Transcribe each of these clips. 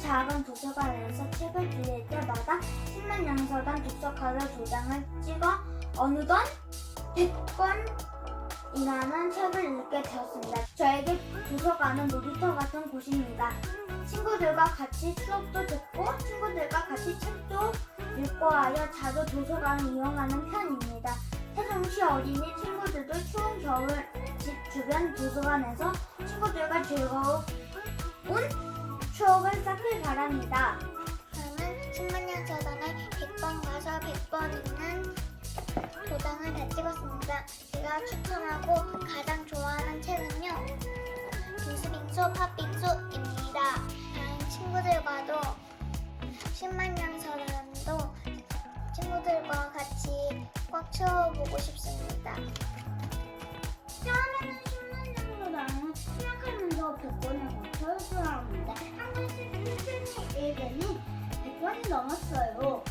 작은 도서관에서 책을 빌릴 때마다 10만 양서당 독서카드 두 장을 찍어 어느덧 100권이라는 책을 읽게 되었습니다. 저에게 도서관은 놀이터 같은 곳입니다. 친구들과 같이 수업도 듣고 친구들과 같이 책도 읽고 하여 자주 도서관을 이용하는 편입니다. 세종시 어린이 친구들도 추운 겨울 집 주변 도서관에서 친구들과 즐거운 바랍니다. 저는 10만년 저당에 100번 가서 100번 읽는 도장을 다 찍었습니다. 제가 추천하고 가장 좋아하는 책은요. 빙수빙수 팥빙수입니다. 다른 친구들과도 10만년 저당도 친구들과 같이 꽉 채워보고 싶습니다. 처음에는 10만 정도 나는 시작하면서 100번을 거쳐야 100번이 넘었어요.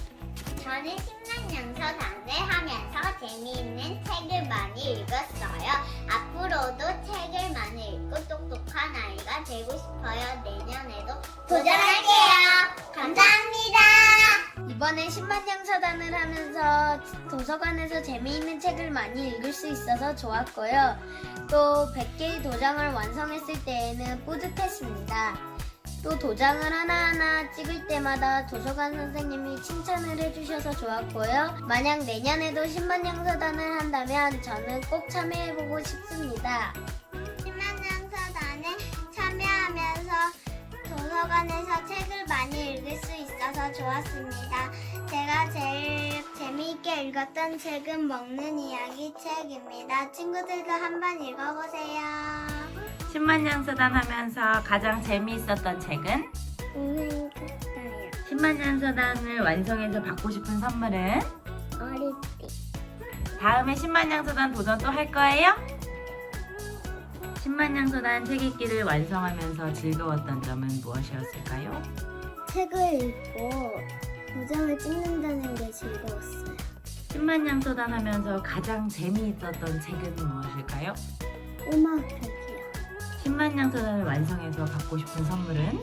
저는 10만 양서당을 하면서 재미있는 책을 많이 읽었어요. 앞으로도 책을 많이 읽고 똑똑한 아이가 되고 싶어요. 내년에도 도전할게요. 감사합니다. 이번에 10만 양서당을 하면서 도서관에서 재미있는 책을 많이 읽을 수 있어서 좋았고요. 또 100개의 도장을 완성했을 때에는 뿌듯했습니다. 또 도장을 하나하나 찍을 때마다 도서관 선생님이 칭찬을 해주셔서 좋았고요. 만약 내년에도 10만 양서단을 한다면 저는 꼭 참여해보고 싶습니다. 10만 양서단에 참여하면서 도서관에서 책을 많이 읽을 수 있어서 좋았습니다. 제가 제일 재미있게 읽었던 책은 먹는 이야기 책입니다. 친구들도 한번 읽어보세요. 10만 양서단 하면서 가장 재미있었던 책은? 오늘 끝나요. 10만 양서단을 완성해서 받고 싶은 선물은? 때. 다음에 10만 양서단 도전 또 할 거예요? 10만 양서단 책 읽기를 완성하면서 즐거웠던 점은 무엇이었을까요? 책을 읽고 도장을 찍는다는 게 즐거웠어요. 10만 양서단 하면서 가장 재미있었던 책은 무엇일까요? 벽이요. 10만 양서단을 완성해서 받고 싶은 선물은?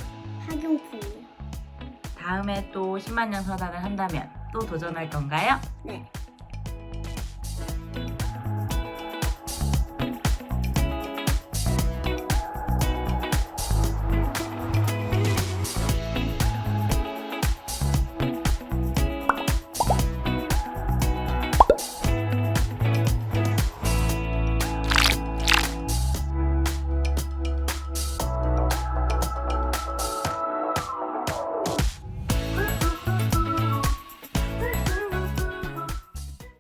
학용품이요. 다음에 또 10만 양서단을 한다면 또 도전할 건가요? 네.